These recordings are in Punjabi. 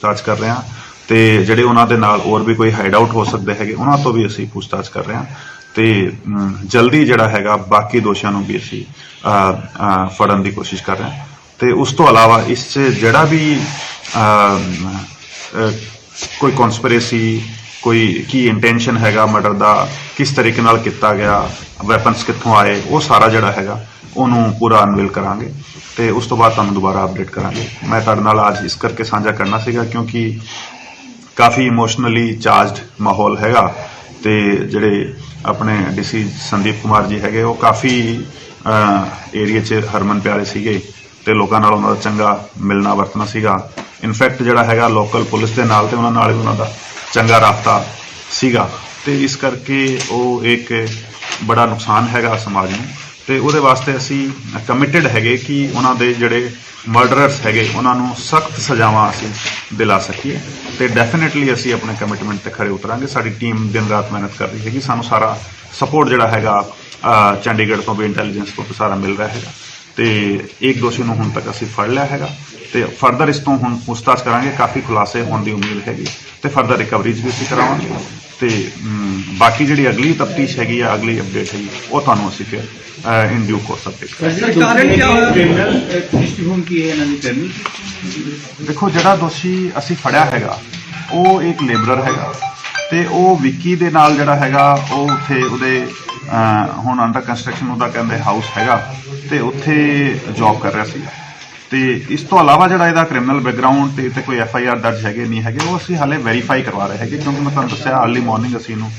ਪੁੱਛਤਾਛ ਕਰ ਰਹੇ ਹਾਂ ਤੇ ਜਿਹੜੇ ਉਹਨਾਂ ਦੇ ਨਾਲ ਹੋਰ ਵੀ ਕੋਈ ਹਾਈਡ ਆਊਟ ਹੋ ਸਕਦੇ ਹੈਗੇ, ਉਹਨਾਂ ਤੋਂ ਵੀ ਅਸੀਂ ਪੁੱਛਤਾਛ ਕਰ ਰਹੇ ਹਾਂ ਤੇ ਜਲਦੀ ਜਿਹੜਾ ਹੈਗਾ ਬਾਕੀ ਦੋਸ਼ੀਆਂ ਨੂੰ ਵੀ ਅਸੀਂ ਫੜਨ ਦੀ ਕੋਸ਼ਿਸ਼ ਕਰ ਰਹੇ ਹਾਂ। ਤੇ ਉਸ ਤੋਂ ਇਲਾਵਾ ਇਸ 'ਚ ਜਿਹੜਾ ਵੀ ਕੋਈ ਕਨਸਪੀਰੇਸੀ ਕੋਈ ਕੀ ਇੰਟੈਂਸ਼ਨ ਹੈਗਾ ਮਰਡਰ ਦਾ, ਕਿਸ ਤਰੀਕੇ ਨਾਲ ਕੀਤਾ ਗਿਆ ਵੈਪਨਸ ਕਿੱਥੋਂ ਆਏ, ਉਹ ਸਾਰਾ ਜਿਹੜਾ ਹੈਗਾ, ਉਹਨੂੰ ਪੂਰਾ ਅਨਵੀਲ ਕਰਾਂਗੇ। ਤੇ ਉਸ ਤੋਂ ਬਾਅਦ ਤੁਹਾਨੂੰ ਦੁਬਾਰਾ ਅਪਡੇਟ ਕਰਾਂਗੇ। ਮੈਂ ਤੁਹਾਡੇ ਨਾਲ ਅੱਜ ਇਸ ਕਰਕੇ ਸਾਂਝਾ ਕਰਨਾ ਸੀਗਾ ਕਿਉਂਕਿ ਕਾਫੀ ਇਮੋਸ਼ਨਲੀ ਚਾਰਜਡ ਮਾਹੌਲ ਹੈਗਾ ਤੇ ਜਿਹੜੇ ਆਪਣੇ ਡੀਸੀ ਸੰਦੀਪ ਕੁਮਾਰ ਜੀ ਹੈਗੇ, ਉਹ ਕਾਫੀ ਏਰੀਆ 'ਚ ਹਰਮਨ ਪਿਆਰੇ ਸੀਗੇ ਤੇ ਲੋਕਾਂ ਨਾਲ ਉਹਨਾਂ ਦਾ ਚੰਗਾ ਮਿਲਣਾ ਵਰਤਣਾ ਸੀਗਾ। ਇਨਫੈਕਟ ਜਿਹੜਾ ਹੈਗਾ ਲੋਕਲ ਪੁਲਿਸ ਦੇ ਨਾਲ ਤੇ ਉਹਨਾਂ ਨਾਲ ਵੀ ਉਹਨਾਂ ਦਾ ਚੰਗਾ ਰਾਬਤਾ ਸੀਗਾ। ਤੇ ਇਸ ਕਰਕੇ ਉਹ ਇੱਕ ਬੜਾ ਨੁਕਸਾਨ ਹੈਗਾ ਸਮਾਜ ਨੂੰ। ਤੇ ਉਹਦੇ ਵਾਸਤੇ ਅਸੀਂ ਕਮਿਟਿਡ ਹੈਗੇ ਕਿ ਉਹਨਾਂ ਦੇ ਜਿਹੜੇ ਮਰਡਰਰਸ ਹੈਗੇ, ਉਹਨਾਂ ਨੂੰ ਸਖਤ ਸਜ਼ਾਵਾਂ ਅਸੀਂ ਦਿਲਾ ਸਕੀਏ ਤੇ ਡੈਫੀਨਿਟਲੀ ਅਸੀਂ ਆਪਣੇ ਕਮਿਟਮੈਂਟ ਤੇ ਖਰੇ ਉਤਰਾਂਗੇ। ਸਾਡੀ ਟੀਮ ਦਿਨ ਰਾਤ ਮਿਹਨਤ ਕਰ ਰਹੀ ਹੈਗੀ। ਸਾਨੂੰ ਸਾਰਾ ਸਪੋਰਟ ਜਿਹੜਾ ਹੈਗਾ ਚੰਡੀਗੜ੍ਹ ਤੋਂ ਵੀ ਇੰਟੈਲੀਜੈਂਸ ਤੋਂ ਵੀ ਸਾਰਾ ਮਿਲ ਰਿਹਾ ਹੈਗਾ। ਤੇ ਇੱਕ ਦੋਸ਼ੀ ਨੂੰ ਹੁਣ ਤੱਕ ਅਸੀਂ ਫੜ ਲਿਆ ਹੈਗਾ। ਤੇ ਫਰਦਰ ਇਸ ਤੋਂ ਹੁਣ ਪੁੱਛਤਾਛ ਕਰਾਂਗੇ। ਕਾਫੀ ਖੁਲਾਸੇ ਹੋਣ ਦੀ ਉਮੀਦ ਹੈਗੀ। ਤੇ ਫਰਦਰ ਰਿਕਵਰੀਜ਼ ਵੀ ਅਸੀਂ ਕਰਾਵਾਂਗੇ। ਤੇ ਬਾਕੀ ਜਿਹੜੀ ਅਗਲੀ ਤਫਤੀਸ਼ ਹੈਗੀ ਆ ਅਗਲੀ ਅਪਡੇਟ ਹੈਗੀ ਉਹ ਤੁਹਾਨੂੰ ਅਸੀਂ ਫਿਰ ਇਨ ਡਿਊ ਕੋਰਸ ਅਪਡੇਟ ਕਰਾਂਗੇ। ਸਰ ਕਾਰਨ ਕੀ ਹੋਇਆ ਕ੍ਰਿਮੀਨਲ ਦ੍ਰਿਸ਼ਟੀਕੋਣ ਕੀ ਹੈ ਇਹਨਾਂ ਦੀ ਕ੍ਰਿਮੀਨਲ ਦੇਖੋ ਜਿਹੜਾ ਦੋਸ਼ੀ ਅਸੀਂ ਫੜਿਆ ਹੈਗਾ ਉਹ ਇੱਕ ਲੇਬਰਰ ਹੈਗਾ ਤੇ ਉਹ ਵਿੱਕੀ ਦੇ ਨਾਲ ਜਿਹੜਾ ਹੈਗਾ ਉਹ ਉੱਥੇ ਉਹਦੇ ਹੁਣ ਅੰਡਰ ਕੰਸਟਰਕਸ਼ਨ ਉਹਦਾ ਕਹਿੰਦੇ ਹਾਊਸ ਹੈਗਾ ਤੇ ਉੱਥੇ ਜੌਬ ਕਰ ਰਿਹਾ ਸੀ ਤੇ ਇਸ ਤੋਂ ਇਲਾਵਾ ਜਿਹੜਾ ਇਹਦਾ ਕ੍ਰਿਮੀਨਲ ਬੈਕਗ੍ਰਾਉਂਡ ਤੇ ਤੇ ਕੋਈ ਐਫ ਆਈ ਆਰ ਦਰਜ ਹੈਗੇ ਨਹੀਂ ਹੈਗੇ ਉਹ ਅਸੀਂ ਹਾਲੇ ਵੈਰੀਫਾਈ ਕਰਵਾ ਰਹੇ ਹੈਗੇ ਕਿਉਂਕਿ ਮੈਂ ਤੁਹਾਨੂੰ ਦੱਸਿਆ अर्ਲੀ ਮਾਰਨਿੰਗ ਅਸੀਂ ਇਹਨੂੰ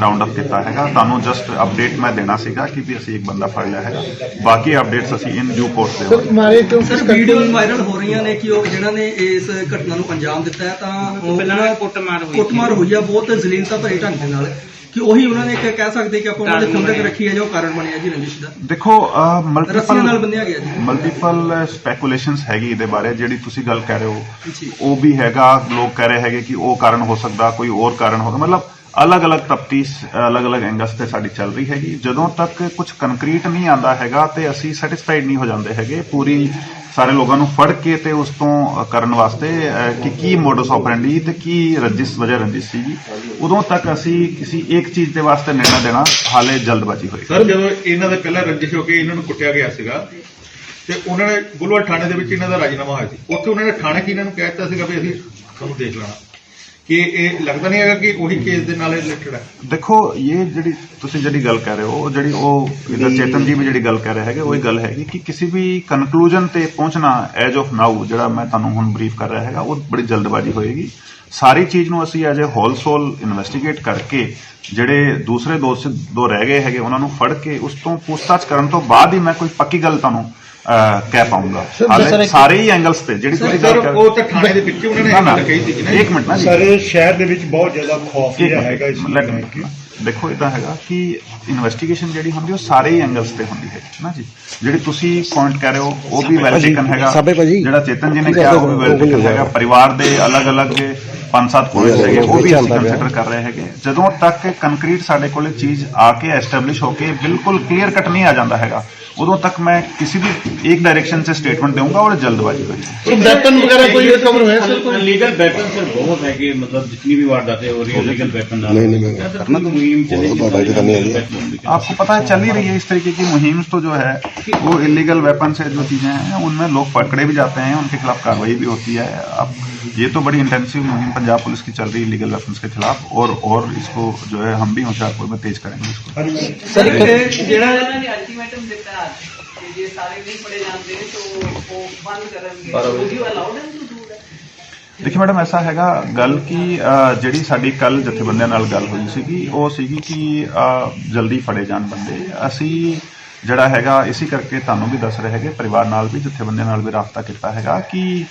ਰਾਉਂਡ ਅਪ ਕੀਤਾ ਹੈਗਾ। ਤੁਹਾਨੂੰ ਜਸਟ ਅਪਡੇਟ ਮੈਂ ਦੇਣਾ ਸੀਗਾ ਕਿ ਵੀ ਅਸੀਂ ਇੱਕ ਬੰਦਾ ਫੜ ਲਿਆ ਹੈਗਾ। ਬਾਕੀ ਅਪਡੇਟਸ ਅਸੀਂ ਇਨ ਡਿਊ ਕੋਰਸ ਦੇਵਾਂਗੇ। ਮਾਰੇ ਕਿਉਂ ਸਰ ਵੀਡੀਓ ਵਾਇਰਲ ਹੋ ਰਹੀਆਂ ਨੇ ਕਿ ਉਹ ਜਿਹਨਾਂ ਨੇ ਇਸ ਘਟਨਾ ਨੂੰ ਅੰਜਾਮ ਦਿੱਤਾ ਹੈ ਤਾਂ ਉਹ ਪਹਿਲਾਂ ਕੁੱਟਮਾਰ ਹੋਈ। ਕੁੱਟਮਾਰ ਹੋਈ ਆ ਬਹੁਤ ਜ਼ਲੀਲਤਾ ਭਰੇ ਢੰਗ ਦੇ ਨਾਲ। ਕਿ ਉਹੀ ਉਹਨਾਂ ਨੇ ਇੱਕ ਕਹਿ ਸਕਦੇ ਕਿ ਆਪਾਂ ਉਹਨਾਂ ਦੇ ਖੁੰਦਕ ਰੱਖੀ ਹੈ ਜੋ ਕਾਰਨ ਬਣਿਆ ਜੀ ਰੰਜਿਸ਼ ਦਾ। ਦੇਖੋ ਰੱਸੀਆਂ ਨਾਲ ਮਲਟੀਪਲ ਬੰਨਿਆ ਗਿਆ ਜੀ। ਮਲਟੀਪਲ ਸਪੈਕੂਲੇਸ਼ਨਸ ਹੈਗੀ ਇਹਦੇ ਬਾਰੇ ਜਿਹੜੀ ਤੁਸੀਂ ਗੱਲ ਕਹਿ ਰਹੇ ਹੋ। ਉਹ ਵੀ ਹੈਗਾ ਲੋਕ ਕਹਿ ਰਹੇ ਹੈਗੇ ਕਿ ਉਹ ਕਾਰਨ ਹੋ ਸਕਦਾ ਕੋਈ ਹੋਰ ਕਾਰਨ ਹੋਗਾ ਮਤਲਬ ਅਲੱਗ-ਅਲੱਗ ਤਫਤੀਸ਼ ਅਲੱਗ-ਅਲੱਗ ਐਂਗਲਸ ਤੇ ਸਾਡੀ ਚੱਲ ਰਹੀ ਹੈਗੀ। ਜਦੋਂ ਤੱਕ ਕੁਝ ਕੰਕਰੀਟ ਨਹੀਂ ਆਂਦਾ ਹੈਗਾ ਤੇ ਅਸੀਂ ਸੈਟੀਸਫਾਈਡ ਨਹੀਂ ਹੋ ਜਾਂਦੇ ਹੈਗੇ। ਪੂਰੀ ਸਾਰੇ ਲੋਕਾਂ ਨੂੰ ਫੜ ਕੇ ਤੇ ਉਸ ਤੋਂ ਕਰਨ ਵਾਸਤੇ ਕਿ ਕੀ ਮੋਡਸ ਆਪਰੈਂਡੀ ਤੇ ਕੀ ਰੰਜਿਸ਼, ਵਜ੍ਹਾ ਰੰਜਿਸ਼ ਸੀਗੀ। ਉਦੋਂ ਤੱਕ ਅਸੀਂ ਕਿਸੇ ਇੱਕ ਚੀਜ਼ ਦੇ ਵਾਸਤੇ ਨਿਰਣਾ ਦੇਣਾ ਹਾਲੇ ਜਲਦਬਾਜ਼ੀ ਹੋਈ। ਸਰ, ਜਦੋਂ ਇਹਨਾਂ ਦਾ ਪਹਿਲਾਂ ਰੰਜਿਸ਼ ਹੋ ਕੇ ਇਹਨਾਂ ਨੂੰ ਕੁੱਟਿਆ ਗਿਆ ਸੀਗਾ, ਤੇ ਉਹਨਾਂ ਨੇ ਗੁਲਵਾ ਥਾਣੇ ਦੇ ਵਿੱਚ ਇਹਨਾਂ ਦਾ ਰਾਜੀਨਾਮਾ ਹੋਇਆ ਸੀ। ਉੱਥੇ ਉਹਨਾਂ ਨੇ ਥਾਣੇ ਚ ਇਹਨਾਂ ਨੂੰ ਕਹਿ ਦਿੱਤਾ ਸੀਗਾ ਵੀ ਅਸੀਂ ਤੁਹਾਨੂੰ ਦੇਖ ਲੈਣਾ। ਕਿ ਇਹ ਲੱਗਦਾ ਨਹੀਂ ਹੈਗਾ ਕਿ ਉਹੀ ਕੇਸ ਦੇ ਨਾਲ ਰਿਲੇਟਡ ਹੈ? ਦੇਖੋ ਇਹ ਜਿਹੜੀ ਤੁਸੀਂ ਜਿਹੜੀ ਗੱਲ ਕਰ ਰਹੇ ਹੋ ਉਹ ਜਿਹੜੀ ਉਹ ਇਹਦਾ ਚੇਤਨ ਜੀ ਵੀ ਜਿਹੜੀ ਗੱਲ ਕਰ ਰਹੇ ਹੈਗੇ ਉਹ ਹੀ ਗੱਲ ਹੈਗੀ ਕਿ ਕਿਸੇ ਵੀ ਕਨਕਲੂਜਨ ਤੇ ਪਹੁੰਚਣਾ ਐਜ ਆਫ ਨਾਊ ਜਿਹੜਾ ਮੈਂ ਤੁਹਾਨੂੰ ਹੁਣ ਬਰੀਫ ਕਰ ਰਿਹਾ ਹੈਗਾ ਉਹ ਬੜੀ ਜਲਦਬਾਜ਼ੀ ਹੋਏਗੀ। ਸਾਰੀ ਚੀਜ਼ ਨੂੰ ਅਸੀਂ as a whole sole investigate ਕਰਕੇ ਜਿਹੜੇ ਦੂਸਰੇ ਦੋਸ਼ ਦੋ ਰਹਿ ਗਏ ਹੈਗੇ ਉਹਨਾਂ ਨੂੰ ਫੜ ਕੇ ਉਸ ਤੋਂ ਪੁੱਛਤਾਛ ਕਰਨ ਤੋਂ ਬਾਅਦ ਹੀ ਮੈਂ ਕੋਈ ਪੱਕੀ ਗੱਲ ਤੁਹਾਨੂੰ ਅਹ, ਕਹਿ ਪਾਉਂਗਾ। ਸਰ, ਹਾਲੇ ਸਰ, ਇੱਕ- ਸਾਰੇ ਹੀ ਐਂਗਲਸ ਤੇ ਜਿਹੜੀ ਤੁਸੀਂ ਗੱਲ ਕਰ ਉਹ ਤਾਂ ਥਾਣੇ ਦੇ ਵਿੱਚ ਉਹਨਾਂ ਨੇ ਨਾ ਇਹ ਨਾ ਗੱਲ ਕਹੀ ਸੀ ਨਾ ਇੱਕ ਮਿੰਟ ਨਾ ਜੀ। ਸਰ ਸ਼ਹਿਰ ਦੇ ਵਿੱਚ ਬਹੁਤ ਜ਼ਿਆਦਾ ਖੌਫ ਜਿਹੜਾ ਹੈਗਾ ਇਸ ਨੂੰ ਲੈ ਕੇ ਦੇਖੋ ਇਦਾਂ ਹੈਗਾ ਕਿ ਇਨਵੈਸਟੀਗੇਸ਼ਨ ਜਿਹੜੀ ਹੁੰਦੀ ਉਹ ਸਾਰੇ ਹੀ ਐਂਗਲਸ ਤੇ ਹੁੰਦੀ ਹੈ ਨਾ ਜੀ। ਜਿਹੜੀ ਤੁਸੀਂ ਪੁਆਇੰਟ ਕਰ ਰਹੇ ਹੋ ਉਹ ਵੀ ਵੈਲ ਟੇਕਨ ਹੈਗਾ। ਸਾਬੇ ਭਾਜੀ। ਜਿਹੜਾ ਚੇਤਨ ਜੀ ਨੇ ਕਿਹਾ ਉਹ ਵੀ ਵੈਲ ਟੇਕਨ ਹੈਗਾ। ਪਰਿਵਾਰ ਦੇ ਅਲੱਗ-ਅਲੱਗ ਪੰਜ ਸੱਤ ਪੁਆਇੰਟਸ ਹੈਗੇ ਉਹ ਵੀ ਅਸੀਂ ਕੰਸੀਡਰ ਕਰ ਰਹੇ ਹੈਗੇ। ਜਦੋਂ ਤੱਕ ਕੰਕਰੀਟ ਸਾਡੇ ਕੋਲੇ ਚੀਜ਼ ਆ ਕੇ ਐਸਟੈਬਲਿਸ਼ ਹੋ ਕੇ ਬਿਲਕੁਲ ਕਲੀਅਰ ਕੱਟ ਨਹੀਂ ਆ ਜਾਂਦਾ ਹੈਗਾ उदों तक मैं किसी भी एक डायरेक्शन से स्टेटमेंट दूँगा और जल्दबाजी में तो वेपन वगैरह कोई सर लीगल वेपन सर बहुत है कि मतलब जितनी भी वारदातें हो रही है लीगल वेपन नहीं नहीं करना तो मुहिम आपको पता है चल ही रही है इस तरीके की मुहिम तो जो है वो इलीगल वेपन से जो चीज़ें हैं उनमें लोग पकड़े भी जाते हैं उनके खिलाफ कार्रवाई भी होती है। अब ये तो बड़ी इंटेंसिव मुहिम पंजाब पुलिस की चल रही है लीगल वेपन्स के खिलाफ और और इसको जो है हम भी होशियारपुर में तेज करेंगे इसको। सर that ਦੇਖਿए ਮੈਡਮ ਐਸਾ ਹੈਗਾ ਗੱਲ ਕਿ ਜਿਹੜੀ ਸਾਡੀ ਕੱਲ ਜਥੇਬੰਦੀਆਂ ਨਾਲ ਗੱਲ ਹੋਈ ਸੀਗੀ ਉਹ ਸੀਗੀ ਕਿ ਜਲਦੀ ਫੜੇ ਜਾਣ ਬੰਦੇ। ਅਸੀਂ ਜਿਹੜਾ ਹੈਗਾ ਇਸੇ ਕਰਕੇ ਤੁਹਾਨੂੰ ਵੀ ਦੱਸ ਰਹੇ ਹੈਗੇ ਪਰਿਵਾਰ ਨਾਲ ਵੀ ਜਥੇਬੰਦੀਆਂ ਨਾਲ ਵੀ ਰਾਬਤਾ ਕੀਤਾ ਹੈਗਾ ਕਿ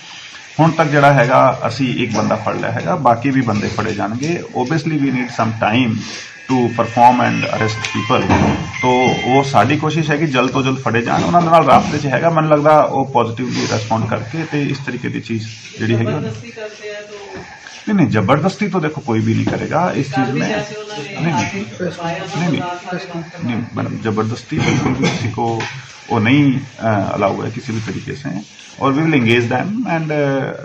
ਹੁਣ ਤੱਕ ਜਿਹੜਾ ਹੈਗਾ ਅਸੀਂ ਇੱਕ ਬੰਦਾ ਫੜ ਲਿਆ ਹੈਗਾ ਬਾਕੀ ਵੀ ਬੰਦੇ ਫੜੇ ਜਾਣਗੇ। Obviously we need some time to perform and arrest people ਤੋ ਉਹ ਸਾਡੀ ਕੋਸ਼ਿਸ਼ ਹੈ ਕਿ ਜਲਦ ਤੋਂ ਜਲਦ ਫੜੇ ਜਾਣ ਉਹਨਾਂ ਦੇ ਨਾਲ ਰਾਬਤੇ 'ਚ ਹੈਗਾ ਮੈਨੂੰ ਲੱਗਦਾ ਉਹ ਪੋਜ਼ਿਟਿਵਲੀ ਰਿਸਪੌਂਡ ਕਰਕੇ ਤੇ ਇਸ ਤਰੀਕੇ ਦੀ ਚੀਜ਼ ਜਿਹੜੀ ਹੈਗੀ ਉਹ- ਜ਼ਬਰਦਸਤੀ ਕਰਦੇ ਆ ਤਾਂ नहीं नहीं जबरदस्ती तो देखो कोई भी नहीं करेगा इस चीज में जैसे उन्होंने नहीं नहीं पाया था नहीं, बता था नहीं मैडम जबरदस्ती बिल्कुल भी किसी को वो नहीं अलाउ है किसी भी तरीके से और we will engage them and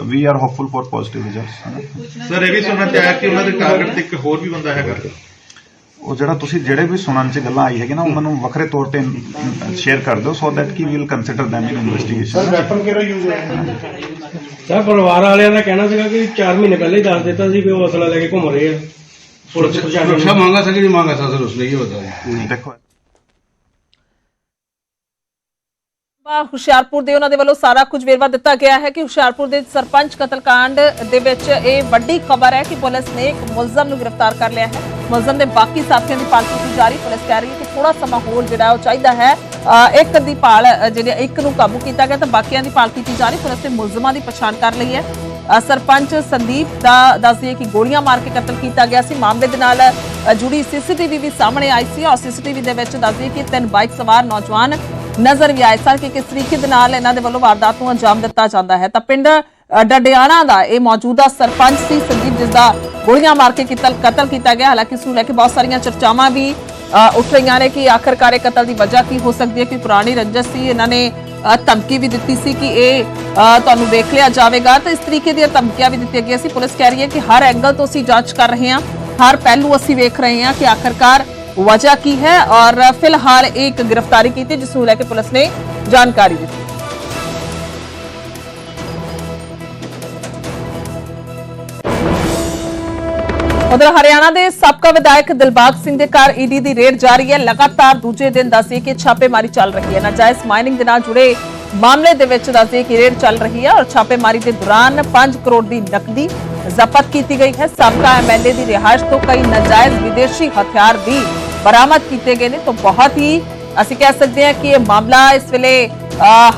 we are hopeful for positive results sir ਇਹ ਵੀ ਸੁਣਨਾ ਚਾਹਿਆ ਕਿ ਉਹਨਾਂ ਦੇ ਟਾਰਗੇਟ ਤੇ ਇੱਕ ਹੋਰ ਵੀ ਬੰਦਾ ਹੈਗਾ ਉਹ ਜਿਹੜਾ ਤੁਸੀਂ ਜਿਹੜੇ ਵੀ ਸੁਣਨ ਚ ਗੱਲਾਂ ਆਈ ਹੈਗੀ ਨਾ ਉਹ ਮੈਨੂੰ ਵੱਖਰੇ ਤੌਰ ਤੇ ਸ਼ੇਅਰ ਕਰ ਦਿਓ ਸੋ ਦੈਟ ਕਿ we will consider them in investigation sir weapon ਕਿਹੜਾ ਯੂਜ਼ ਹੋਇਆ? ਸਰ ਪਰਿਵਾਰ ਵਾਲਿਆਂ ਦਾ ਕਹਿਣਾ ਸੀਗਾ ਕਿ 4 ਮਹੀਨੇ ਪਹਿਲਾਂ ਦੱਸ ਦਿੱਤਾ ਸੀ ਵੀ ਉਹ ਅਸਲਾ ਲੈ ਕੇ ਘੁੰਮ ਰਹੇ ਆ। ਪੁਲਿਸ ਪ੍ਰਸ਼ਾਸਨ ਮੰਗਾ ਸੀ ਨਹੀਂ ਮੰਗਾ ਸਰ ਉਸਨੇ ਇਹ ਬਤਾਇਆ ਦੇਖੋ। ਬਾ ਹੁਸ਼ਿਆਰਪੁਰ ਦੇ ਉਹਨਾਂ ਦੇ ਵੱਲੋਂ ਸਾਰਾ ਕੁਝ ਵੇਰਵਾ ਦਿੱਤਾ ਗਿਆ ਹੈ ਕਿ ਹੁਸ਼ਿਆਰਪੁਰ ਦੇ ਸਰਪੰਚ ਕਤਲकांड ਦੇ ਵਿੱਚ ਇਹ ਵੱਡੀ ਖਬਰ ਹੈ ਕਿ ਪੁਲਿਸ ਨੇ ਇੱਕ ਮੁਲਜ਼ਮ ਨੂੰ ਗ੍ਰਿਫਤਾਰ ਕਰ ਲਿਆ ਹੈ। ਮੁਲਜ਼ਮ ਦੇ ਬਾਕੀ ਸਾਥੀਆਂ ਦੀ ਭਾਲ ਕੀਤੀ ਜਾ ਰਹੀ ਪੁਲਿਸ ਕਹਿ ਰਹੀ ਹੈ ਕਿ ਥੋੜਾ ਸਮਾਂ ਹੋਰ ਜਿਹੜਾ ਉਹ ਚਾਹੀਦਾ ਹੈ। ਇੱਕ ਦੀ ਭਾਲ ਜਿਹੜੇ ਇੱਕ ਨੂੰ ਕਾਬੂ ਕੀਤਾ ਗਿਆ ਤਾਂ ਬਾਕੀਆਂ ਦੀ ਭਾਲ ਕੀਤੀ ਜਾ ਰਹੀ ਪੁਲਿਸ ਨੇ ਮੁਲਜ਼ਮਾਂ ਦੀ ਪਛਾਣ ਕਰ ਲਈ ਹੈ। ਸਰਪੰਚ ਸੰਦੀਪ ਦਾ ਦੱਸਦੀ ਕਿ ਗੋਲੀਆਂ ਮਾਰ ਕੇ ਕਤਲ ਕੀਤਾ ਗਿਆ ਸੀ। ਮਾਮਲੇ ਦੇ ਨਾਲ ਅ, ਜੁੜੀ ਸੀਸੀਟੀਵੀ ਵੀ ਸਾਹਮਣੇ ਆਈ ਸੀ ਔਰ ਸੀਸੀਟੀਵੀ ਦੇ ਵਿੱਚ ਦੱਸਦੀ ਕਿ ਤਿੰਨ ਬਾਈਕ ਸਵਾਰ ਨੌਜਵਾਨ ਨਜ਼ਰ ਵੀ ਆਏ ਸਨ ਕਿ ਕਿਸ ਤਰੀਕੇ ਦੇ ਨਾਲ ਇਹਨਾਂ ਦੇ ਵੱਲੋਂ ਵਾਰਦਾਤ ਨੂੰ ਅੰਜਾਮ ਦਿੱਤਾ ਜਾਂਦਾ ਹੈ। ਤਾਂ ਪਿੰਡ ਡਡਿਆਣਾ ਦਾ ਇਹ ਮੌਜੂਦਾ ਸਰਪੰਚ ਸੀ ਸੰਦੀਪ, ਜਿਸ ਦਾ ਗੋਲੀਆਂ ਮਾਰ ਕੇ ਕਤਲ ਕਤਲ ਕੀਤਾ ਗਿਆ। ਹਾਲਾਂਕਿ ਇਸ ਨੂੰ ਲੈ ਕੇ ਬਹੁਤ ਸਾਰੀਆਂ ਚਰਚਾਵਾਂ ਵੀ ਉੱਠ ਰਹੀਆਂ ਨੇ ਕਿ ਆਖਰਕਾਰ ਇਹ ਕਤਲ ਦੀ ਵਜ੍ਹਾ ਕੀ ਹੋ ਸਕਦੀ ਹੈ ਕਿ ਪੁਰਾਣੀ ਰੰਜਸ ਸੀ। ਇਹਨਾਂ ਨੇ ਧਮਕੀ ਵੀ ਦਿੱਤੀ ਸੀ ਕਿ ਇਹ ਤੁਹਾਨੂੰ ਵੇਖ ਲਿਆ ਜਾਵੇਗਾ। ਤਾਂ ਇਸ ਤਰੀਕੇ ਦੀਆਂ ਧਮਕੀਆਂ ਵੀ ਦਿੱਤੀਆਂ ਗਈਆਂ ਸੀ। ਪੁਲਿਸ ਕਹਿ ਰਹੀ ਹੈ ਕਿ ਹਰ ਐਂਗਲ ਤੋਂ ਅਸੀਂ ਜਾਂਚ ਕਰ ਰਹੇ ਹਾਂ। ਹਰ ਪਹਿਲੂ ਅਸੀਂ ਵੇਖ ਰਹੇ ਹਾਂ ਕਿ ਆਖਰਕਾਰ ਵਜ੍ਹਾ ਕੀ ਹੈ ਔਰ ਫਿਲਹਾਲ ਇੱਕ ਗ੍ਰਿਫਤਾਰੀ ਕੀਤੀ ਜਿਸ ਨੂੰ ਲੈ ਕੇ ਪੁਲਿਸ ਨੇ ਜਾਣਕਾਰੀ ਦਿੱਤੀ ਉਧਰ ਹਰਿਆਣਾ ਦੇ ਸਾਬਕਾ ਵਿਧਾਇਕ ਦਿਲਬਾਗ ਸਿੰਘ ਦੇ ਘਰ ਈਡੀ ਦੀ ਰੇਡ ਜਾਰੀ ਹੈ ਲਗਾਤਾਰ ਦੂਜੇ ਦਿਨ ਦੱਸਦੇ ਕਿ ਛਾਪੇਮਾਰੀ ਚੱਲ ਰਹੀ ਹੈ ਨਾਜਾਇਜ਼ ਮਾਈਨਿੰਗ ਦੇ ਨਾਲ ਜੁੜੇ ਮਾਮਲੇ ਦੇ ਵਿੱਚ ਦੱਸਦੇ ਕਿ ਰੇਡ ਚੱਲ ਰਹੀ ਹੈ ਔਰ ਛਾਪੇਮਾਰੀ ਦੇ ਦੌਰਾਨ 5 ਕਰੋੜ ਦੀ ਨਕਦੀ ਜ਼ਬਤ ਕੀਤੀ ਗਈ ਹੈ ਸਾਬਕਾ ਐਮਐਲਏ ਦੀ ਰਿਹਾਇਸ਼ ਤੋਂ ਕਈ ਨਾਜਾਇਜ਼ ਵਿਦੇਸ਼ੀ ਹਥਿਆਰ ਵੀ ਬਰਾਮਦ ਕੀਤੇ ਗਏ ਨੇ ਤਾਂ ਬਹੁਤ ਹੀ ਅਸੀਂ ਕਹਿ ਸਕਦੇ ਹਾਂ ਕਿ ਇਹ ਮਾਮਲਾ ਇਸ ਵੇਲੇ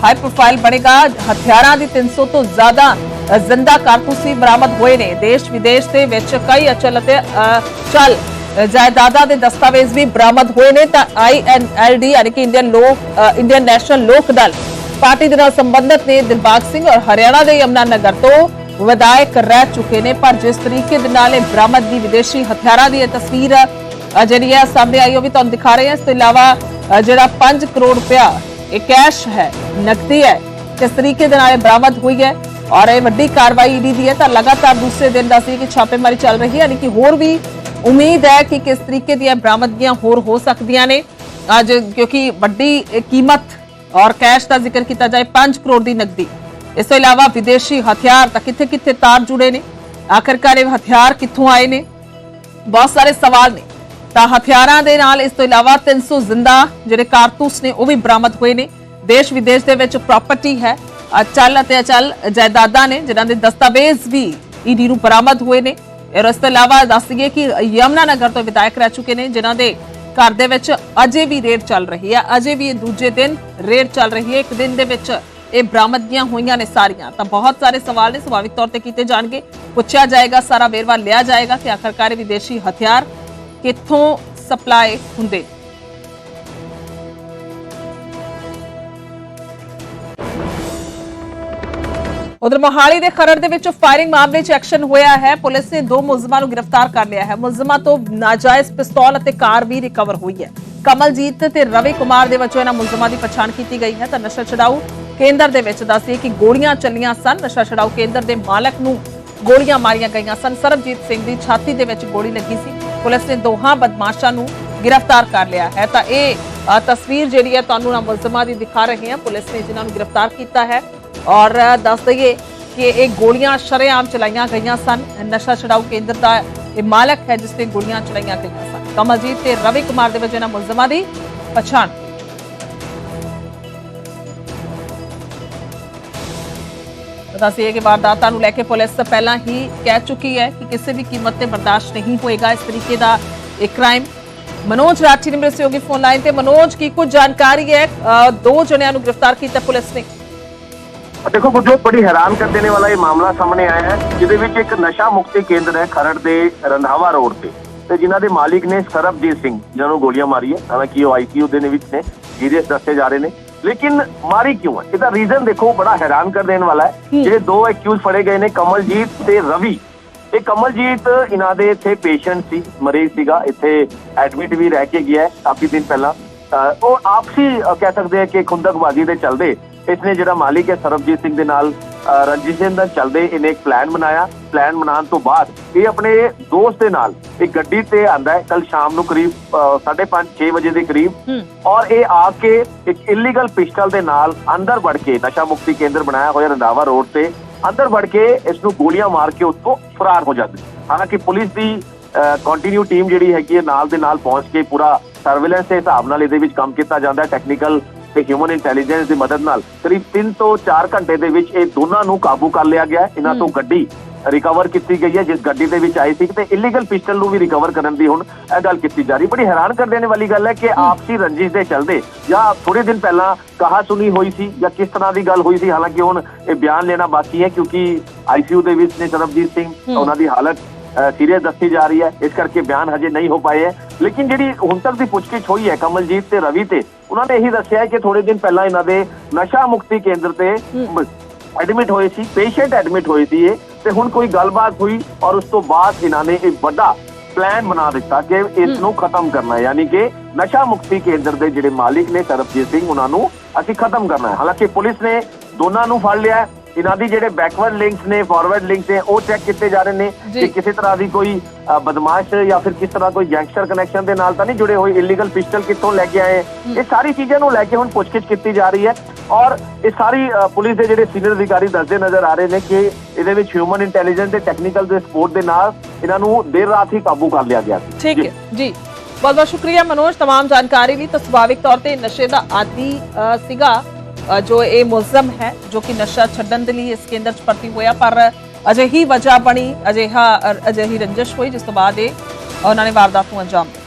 ਹਾਈ ਪ੍ਰੋਫਾਈਲ ਬਣੇਗਾ ਹਥਿਆਰਾਂ ਦੀ 300 ਤੋਂ ਜ਼ਿਆਦਾ ਅ, ਜ਼ਿੰਦਾ ਕਾਰਤੂਸੀ ਬਰਾਮਦ ਹੋਏ ਨੇ ਦੇਸ਼ ਵਿਦੇਸ਼ ਦੇ ਵਿੱਚ ਕਈ ਅਚਲ ਅਤੇ ਅ, ਚਲ ਅ, ਜਾਇਦਾਦਾਂ ਦੇ ਦਸਤਾਵੇਜ਼ ਵੀ ਬਰਾਮਦ ਹੋਏ ਨੇ ਤਾਂ ਆਈਐਨਐਲਡੀ ਯਾਨੀ ਕਿ ਇੰਡੀਅਨ ਲੋਕ ਅ, ਇੰਡੀਅਨ ਨੈਸ਼ਨਲ ਲੋਕ ਦਲ ਪਾਰਟੀ ਦੇ ਨਾਲ ਸੰਬੰਧਿਤ ਨੇ ਦਿਲਬਾਗ ਸਿੰਘ ਔਰ ਹਰਿਆਣਾ ਦੇ ਯਮਨਾ ਨਗਰ ਤੋਂ ਵਿਧਾਇਕ ਰਹਿ ਚੁੱਕੇ ਨੇ ਪਰ ਜਿਸ ਤਰੀਕੇ ਦੇ ਨਾਲ ਇਹ ਬਰਾਮਦਗੀ ਵਿਦੇਸ਼ੀ ਹਥਿਆਰਾਂ ਦੀ ਇਹ ਤਸਵੀਰ ਅ, ਜਿਹੜੀ ਹੈ ਸਾਹਮਣੇ ਆਈ ਉਹ ਵੀ ਤੁਹਾਨੂੰ ਦਿਖਾ ਰਹੇ ਹਾਂ। ਇਸ ਤੋਂ ਇਲਾਵਾ ਅ, ਜਿਹੜਾ 5 ਕਰੋੜ ਰੁਪਇਆ ਇਹ ਕੈਸ਼ ਹੈ ਨਕਦੀ ਹੈ ਕਿਸ ਤਰੀਕੇ ਦੇ ਨਾਲ ਇਹ ਬਰਾਮਦ ਹੋਈ ਹੈ ਔਰ ਇਹ ਵੱਡੀ ਕਾਰਵਾਈ ਈਡੀ ਦੀ ਹੈ ਤਾਂ ਲਗਾਤਾਰ ਦੂਸਰੇ ਦਿਨ ਦੱਸੀ ਕਿ ਛਾਪੇਮਾਰੀ ਚੱਲ ਰਹੀ ਹੈ ਯਾਨੀ ਕਿ ਹੋਰ ਵੀ ਉਮੀਦ ਹੈ ਕਿ ਕਿਸ ਤਰੀਕੇ ਦੀਆਂ ਬਰਾਮਦਗੀਆਂ ਹੋਰ ਹੋ ਸਕਦੀਆਂ ਨੇ। ਅੱਜ ਕਿਉਂਕਿ ਵੱਡੀ ਇਹ ਕੀਮਤ ਔਰ ਕੈਸ਼ ਦਾ ਜ਼ਿਕਰ ਕੀਤਾ ਜਾਏ 5 ਕਰੋੜ ਦੀ ਨਕਦੀ। ਇਸ ਤੋਂ ਇਲਾਵਾ ਵਿਦੇਸ਼ੀ ਹਥਿਆਰ ਤਾਂ ਕਿੱਥੇ ਕਿੱਥੇ ਤਾਰ ਜੁੜੇ ਨੇ। ਆਖਰਕਾਰ ਇਹ ਹਥਿਆਰ ਕਿੱਥੋਂ ਆਏ ਨੇ? ਬਹੁਤ ਸਾਰੇ ਸਵਾਲ ਨੇ। ਤਾਂ ਹਥਿਆਰਾਂ ਦੇ ਨਾਲ ਇਸ ਤੋਂ ਇਲਾਵਾ 300 ਜ਼ਿੰਦਾ ਜਿਹੜੇ ਕਾਰਤੂਸ ਨੇ ਉਹ ਵੀ ਬਰਾਮਦ ਹੋਏ ਨੇ। ਦੇਸ਼ ਵਿਦੇਸ਼ ਦੇ ਵਿੱਚ ਪ੍ਰਾਪਰਟੀ ਹੈ। ਅਚਲ ਅਤੇ ਅਚਲ ਜਾਇਦਾਦਾਂ ਨੇ ਜਿਨ੍ਹਾਂ ਦੇ ਦਸਤਾਵੇਜ਼ ਵੀ ਈਡੀ ਨੂੰ ਬਰਾਮਦ ਹੋਏ ਨੇ। ਇਸ ਤੋਂ ਇਲਾਵਾ ਦੱਸ ਦਈਏ ਕਿ ਯਮਨਾ ਨਗਰ ਤੋਂ ਵਿਧਾਇਕ ਰਹਿ ਚੁੱਕੇ ਨੇ, ਜਿਨ੍ਹਾਂ ਦੇ ਘਰ ਦੇ ਵਿੱਚ ਅਜੇ ਵੀ ਰੇਡ ਚੱਲ ਰਹੀ ਹੈ। ਅਜੇ ਵੀ ਇਹ ਦੂਜੇ ਦਿਨ ਰੇਡ ਚੱਲ ਰਹੀ ਹੈ। ਇੱਕ ਦਿਨ ਦੇ ਵਿੱਚ ਇਹ ਬਰਾਮਦਗੀਆਂ ਹੋਈਆਂ ਨੇ ਸਾਰੀਆਂ। ਤਾਂ ਬਹੁਤ ਸਾਰੇ ਸਵਾਲ ਨੇ, ਸੁਭਾਵਿਕ ਤੌਰ ਤੇ ਕੀਤੇ ਜਾਣਗੇ। ਪੁੱਛਿਆ ਜਾਏਗਾ, ਸਾਰਾ ਵੇਰਵਾ ਲਿਆ ਜਾਏਗਾ ਕਿ ਆਖਰਕਾਰ ਇਹ ਵਿਦੇਸ਼ੀ ਹਥਿਆਰ ਕਿੱਥੋਂ ਸਪਲਾਈ ਹੁੰਦੇ? ਉਧਰ ਮੋਹਾਲੀ ਦੇ ਖਰੜ ਦੇ ਵਿੱਚ ਫਾਇਰਿੰਗ ਮਾਮਲੇ 'ਚ ਐਕਸ਼ਨ ਹੋਇਆ ਹੈ। ਪੁਲਿਸ ਨੇ ਦੋ ਮੁਲਜ਼ਮਾਂ ਨੂੰ ਗ੍ਰਿਫਤਾਰ ਕਰ ਲਿਆ ਹੈ। ਮੁਲਜ਼ਮਾਂ ਤੋਂ ਨਾਜਾਇਜ਼ ਪਿਸਤੌਲ ਅਤੇ ਕਾਰ ਵੀ ਰਿਕਵਰ ਹੋਈ ਹੈ। ਕਮਲਜੀਤ ਤੇ ਰਵੀ ਕੁਮਾਰ ਦੇ ਵਜੋਂ ਇਹਨਾਂ ਮੁਲਜ਼ਮਾਂ ਦੀ ਪਛਾਣ ਕੀਤੀ ਗਈ ਹੈ। ਤਾਂ ਨਸ਼ਾ ਛਡਾਊ ਕੇਂਦਰ ਦੇ ਵਿੱਚ ਦੱਸਦੀ ਕਿ ਗੋਲੀਆਂ ਚੱਲੀਆਂ ਸਨ। ਨਸ਼ਾ ਛਡਾਊ ਕੇਂਦਰ ਦੇ ਮਾਲਕ ਨੂੰ ਗੋਲੀਆਂ ਮਾਰੀਆਂ ਗਈਆਂ ਸਨ। ਸਰਬਜੀਤ ਸਿੰਘ ਦੀ ਛਾਤੀ ਦੇ ਵਿੱਚ ਗੋਲੀ ਲੱਗੀ ਸੀ। ਪੁਲਿਸ ਨੇ ਦੋਹਾਂ ਬਦਮਾਸ਼ਾਂ ਨੂੰ ਗ੍ਰਿਫਤਾਰ ਕਰ ਲਿਆ ਹੈ। ਤਾਂ ਇਹ ਤਸਵੀਰ ਜਿਹੜੀ ਹੈ ਤੁਹਾਨੂੰ ਨਾ ਮੁਲਜ਼ਮਾਂ ਦੀ ਦਿਖਾ ਰਹੇ ਹਾਂ। ਪੁਲਿਸ ਨੇ ਜਿਨ੍ਹਾਂ ਨੂੰ ਗ੍ਰਿਫਤਾਰ ਕੀਤਾ ਹੈ। ਔਰ ਦੱਸ ਦਈਏ ਕਿ ਇਹ ਗੋਲੀਆਂ ਸ਼ਰੇਆਮ ਚਲਾਈਆਂ ਗਈਆਂ ਸਨ। ਨਸ਼ਾ ਛਡਾਊ ਕੇਂਦਰ ਦਾ ਇਹ ਮਾਲਕ ਹੈ ਜਿਸ ਤੇ ਗੋਲੀਆਂ ਚਲਾਈਆਂ ਗਈਆਂ ਸਨ। ਕਮਲਜੀਤ ਤੇ ਰਵੀ ਕੁਮਾਰ ਦੇ ਵਜੋਂ ਇਹਨਾਂ ਮੁਲਜ਼ਮਾਂ ਦੀ ਪਛਾਣ। ਦੱਸਿਏ ਕਿ ਵਾਰਦਾਤਾਂ ਨੂੰ ਲੈ ਕੇ ਪੁਲਿਸ ਪਹਿਲਾਂ ਹੀ ਕਹਿ ਚੁੱਕੀ ਹੈ ਕਿ ਕਿਸੇ ਵੀ ਕੀਮਤ ਤੇ ਬਰਦਾਸ਼ਤ ਨਹੀਂ ਹੋਏਗਾ। ਇਸ ਤਰੀਕੇ ਦਾ ਇਹ ਕ੍ਰਾਈਮ ਮਨੋਜ ਰਾਠੀ ਨੇ ਮੇਰੇ ਸਹਿਯੋਗੀ ਫੋਨ ਲਾਈਨ ਤੇ। ਮਨੋਜ, ਕੀ ਕੁਝ ਜਾਣਕਾਰੀ ਹੈ? ਦੋ ਜਣਿਆਂ ਨੂੰ ਗ੍ਰਿਫਤਾਰ ਕੀਤਾ ਪੁਲਿਸ ਨੇ। ਦੇਖੋ ਗੁਰਜੋਤ ਬੜੀ ਹੈਰਾਨ ਕਰ ਦੇਣੇ ਵਾਲਾ ਇਹ ਮਾਮਲਾ ਸਾਹਮਣੇ ਆਇਆ ਹੈ, ਜਿਹਦੇ ਵਿੱਚ ਇੱਕ ਨਸ਼ਾ ਮੁਕਤੀ ਕੇਂਦਰ ਹੈ ਖਰੜ ਦੇ ਰੰਧਾਵਾ ਰੋਡ ਤੇ। ਤੇ ਜਿਨ੍ਹਾਂ ਦੇ ਮਾਲਿਕ ਨੇ ਸਰਬਜੀਤ ਸਿੰਘ, ਜਿਹਨਾਂ ਨੂੰ ਗੋਲੀਆਂ ਮਾਰੀ ਹੈ ਹਾਲਾਂਕਿ ਉਹ ਆਈਸੀਯੂ ਦੇ ਵਿੱਚ ਨੇ ਸੀਰੀਅਸ ਦੱਸੇ ਜਾ ਰਹੇ ਨੇ। ਲੇਕਿਨ ਮਾਰੀ ਕਿਉਂ ਹੈ ਇਹਦਾ ਰੀਜ਼ਨ ਦੇਖੋ ਬੜਾ ਹੈਰਾਨ ਕਰ ਦੇਣ ਵਾਲਾ ਹੈ ਜਿਹੜੇ ਦੋ ਐਕਿਊਜ਼ ਫੜੇ ਗਏ ਨੇ ਕਮਲਜੀਤ ਤੇ ਰਵੀ ਇਹ ਕਮਲਜੀਤ ਇਹਨਾਂ ਦੇ ਇੱਥੇ ਪੇਸ਼ੈਂਟ ਸੀ ਮਰੀਜ਼ ਸੀਗਾ ਇੱਥੇ ਐਡਮਿਟ ਵੀ ਰਹਿ ਕੇ ਗਿਆ ਕਾਫੀ ਦਿਨ ਪਹਿਲਾਂ ਉਹ ਆਪਸੀ ਕਹਿ ਸਕਦੇ ਆ ਕਿ ਖੁੰਦਕਬਾਜ਼ੀ ਦੇ ਚੱਲਦੇ ਇਸਨੇ ਜਿਹੜਾ ਮਾਲਿਕ ਹੈ ਸਰਬਜੀਤ ਸਿੰਘ ਦੇ ਨਾਲ ਅ, ਰੰਜਿਸ਼ ਦੇ ਚੱਲਦੇ ਇਹਨੇ ਇੱਕ ਪਲਾਨ ਬਣਾਇਆ। ਪਲਾਨ ਬਣਾਉਣ ਤੋਂ ਬਾਅਦ ਇਹ ਆਪਣੇ ਦੋਸਤ ਦੇ ਨਾਲ ਇੱਕ ਗੱਡੀ ਤੇ ਆਂਦਾ ਹੈ। ਕੱਲ ਸ਼ਾਮ ਨੂੰ ਕਰੀਬ 5:30 6 ਵਜੇ ਦੇ ਕਰੀਬ। ਔਰ ਇਹ ਆ ਕੇ ਇੱਕ ਇਲੀਗਲ ਪਿਸਟਲ ਦੇ ਨਾਲ ਅੰਦਰ ਵੜ ਕੇ ਨਸ਼ਾ ਮੁਕਤੀ ਕੇਂਦਰ ਬਣਾਇਆ ਹੋਇਆ ਰੰਧਾਵਾ ਰੋਡ ਤੇ ਅੰਦਰ ਵੜ ਕੇ ਇਸ ਨੂੰ ਗੋਲੀਆਂ ਮਾਰ ਕੇ ਉੱਥੋਂ ਫਰਾਰ ਹੋ ਜਾਂਦੇ। ਹਾਲਾਂਕਿ ਪੁਲਿਸ ਦੀ ਕੰਟੀਨਿਊ ਟੀਮ ਜਿਹੜੀ ਹੈਗੀ ਹੈ ਨਾਲ ਦੇ ਨਾਲ ਪਹੁੰਚ ਕੇ ਪੂਰਾ ਸਰਵੇਲੈਂਸ ਦੇ ਹਿਸਾਬ ਨਾਲ ਇਹਦੇ ਵਿੱਚ ਕੰਮ ਕੀਤਾ ਜਾਂਦਾ ਹੈ। ਟੈਕਨੀਕਲ ਤੇ ਹਿਊਮਨ ਇੰਟੈਲੀਜੈਂਸ ਦੀ ਮਦਦ ਨਾਲ ਕਰੀਬ 3 ਤੋਂ 4 ਘੰਟੇ ਦੇ ਵਿੱਚ ਇਹ ਦੋਨਾਂ ਨੂੰ ਕਾਬੂ ਕਰ ਲਿਆ ਗਿਆ। ਇਹਨਾਂ ਤੋਂ ਗੱਡੀ ਰਿਕਵਰ ਕੀਤੀ ਗਈ ਹੈ ਜਿਸ ਗੱਡੀ ਦੇ ਵਿੱਚ ਆਈ ਸੀ ਤੇ ਇਲੀਗਲ ਪਿਸਟਲ ਨੂੰ ਵੀ ਰਿਕਵਰ ਕਰਨ ਦੀ ਹੁਣ ਇਹ ਗੱਲ ਕੀਤੀ ਜਾ ਰਹੀ। ਬੜੀ ਹੈਰਾਨ ਕਰ ਦੇਣ ਵਾਲੀ ਗੱਲ ਹੈ ਕਿ ਆਪਸੀ ਰੰਜਿਸ਼ ਦੇ ਚੱਲਦੇ ਜਾਂ ਥੋੜੇ ਦਿਨ ਪਹਿਲਾਂ ਕਹਾ ਸੁਣੀ ਹੋਈ ਸੀ ਜਾਂ ਕਿਸ ਤਰ੍ਹਾਂ ਦੀ ਗੱਲ ਹੋਈ ਸੀ ਹਾਲਾਂਕਿ ਹੁਣ ਇਹ ਬਿਆਨ ਲੈਣਾ ਬਾਕੀ ਹੈ ਕਿਉਂਕਿ ਆਈਸੀਯੂ ਦੇ ਵਿੱਚ ਨੇ ਸਰਬਜੀਤ ਸਿੰਘ ਉਹਨਾਂ ਦੀ ਹਾਲਤ ਸੀਰੀਅਸ ਦੱਸੀ ਜਾ ਰਹੀ ਹੈ। ਇਸ ਕਰਕੇ ਬਿਆਨ ਹਜੇ ਨਹੀਂ ਹੋ ਪਾਏ ਹੈ। ਲੇਕਿਨ ਜਿਹੜੀ ਹੁਣ ਤੱਕ ਦੀ ਪੁੱਛਗਿੱਛ ਹੋਈ ਹੈ ਕਮਲਜੀਤ ਤੇ ਰਵੀ ਤੇ ਉਹਨਾਂ ਨੇ ਇਹੀ ਦੱਸਿਆ ਹੈ ਕਿ ਥੋੜੇ ਦਿਨ ਪਹਿਲਾਂ ਇਹਨਾਂ ਦੇ ਨਸ਼ਾ ਮੁਕਤੀ ਕੇਂਦਰ ਤੇ ਐਡਮਿਟ ਹੋਏ ਸੀ ਪੇਸ਼ੈਂਟ ਐਡਮਿਟ ਹੋਏ ਸੀ ਇਹ। ਤੇ ਹੁਣ ਕੋਈ ਗੱਲਬਾਤ ਹੋਈ ਔਰ ਉਸ ਤੋਂ ਬਾਅਦ ਇਹਨਾਂ ਨੇ ਇੱਕ ਵੱਡਾ ਪਲਾਨ ਬਣਾ ਦਿੱਤਾ ਕਿ ਇਸ ਨੂੰ ਖਤਮ ਕਰਨਾ ਹੈ। ਯਾਨੀ ਕਿ ਨਸ਼ਾ ਮੁਕਤੀ ਕੇਂਦਰ ਦੇ ਜਿਹੜੇ ਮਾਲਿਕ ਨੇ ਸਰਬਜੀਤ ਸਿੰਘ ਉਹਨਾਂ ਨੂੰ ਅਸੀਂ ਖਤਮ ਕਰਨਾ ਹੈ। ਹਾਲਾਂਕਿ ਪੁਲਿਸ ਨੇ ਦੋਨਾਂ ਨੂੰ ਫੜ ਲਿਆ ਇਹਨਾਂ ਦੀ ਜਿਹੜੇ ਬੈਕਵਰਡ ਲਿੰਕਸ ਨੇ ਫਾਰਵਰਡ ਲਿੰਕਸ ਨੇ ਉਹ ਚੈੱਕ ਕੀਤੇ ਜਾ ਰਹੇ ਨੇ ਜੀ। ਕਿ ਕਿਸੇ ਤਰ੍ਹਾਂ ਦੀ ਕੋਈ ਅ, ਬਦਮਾਸ਼ ਜਾਂ ਫਿਰ ਕਿਸ ਤਰ੍ਹਾਂ ਕੋਈ ਗੈਂਗਸਟਰ ਕਨੈਕਸ਼ਨ ਦੇ ਨਾਲ ਤਾਂ ਨਹੀਂ ਜੁੜੇ ਹੋਏ ਇਲੀਗਲ ਪਿਸਟਲ ਕਿੱਥੋਂ ਲੈ ਕੇ ਆਏ ਹੈ। ਇਹ ਸਾਰੀ ਚੀਜ਼ਾਂ ਨੂੰ ਲੈ ਕੇ ਹੁਣ ਪੁੱਛਗਿੱਛ ਕੀਤੀ ਜਾ ਰਹੀ ਹੈ ਔਰ ਇਹ ਸਾਰੀ ਅ, ਪੁਲਿਸ ਦੇ ਜਿਹੜੇ ਸੀਨੀਅਰ ਅਧਿਕਾਰੀ ਦੱਸਦੇ ਨਜ਼ਰ ਆ ਰਹੇ ਨੇ ਕਿ ਇਹਦੇ ਵਿੱਚ ਹਿਊਮਨ ਇੰਟੈਲੀਜੈਂਸ ਤੇ ਟੈਕਨੀਕਲ ਦੇ ਸਪੋਰਟ ਦੇ ਨਾਲ ਇਹਨਾਂ ਨੂੰ ਦੇਰ ਰਾਤ ਹੀ ਕਾਬੂ ਕਰ ਲਿਆ ਗਿਆ ਸੀ ਠੀਕ ਹੈ ਜੀ ਬਹੁਤ ਬਹੁਤ ਸ਼ੁਕਰੀਆ ਮਨੋਜ तमाम ਜਾਣਕਾਰੀ ਲਈ ਤਾਂ ਸੁਭਾਵਿਕ ਤੌਰ ਤੇ ਨਸ਼ੇ ਦਾ ਆਦੀ ਅ, ਸੀਗਾ ਅ, ਜੋ ਇਹ ਮੁਲਜ਼ਮ ਹੈ, ਜੋ ਕਿ ਨਸ਼ਾ ਛੱਡਣ ਦੇ ਲਈ ਇਸ ਕੇਂਦਰ 'ਚ ਭਰਤੀ ਹੋਇਆ, ਪਰ ਅਜਿਹੀ ਵਜ੍ਹਾ ਬਣੀ, ਅਜਿਹਾ ਅਜਿਹੀ ਰੰਜਿਸ਼ ਹੋਈ, ਜਿਸ ਤੋਂ ਬਾਅਦ ਇਹ ਉਹਨਾਂ ਨੇ ਵਾਰਦਾਤ ਨੂੰ ਅੰਜਾਮ ਦਿੱਤਾ।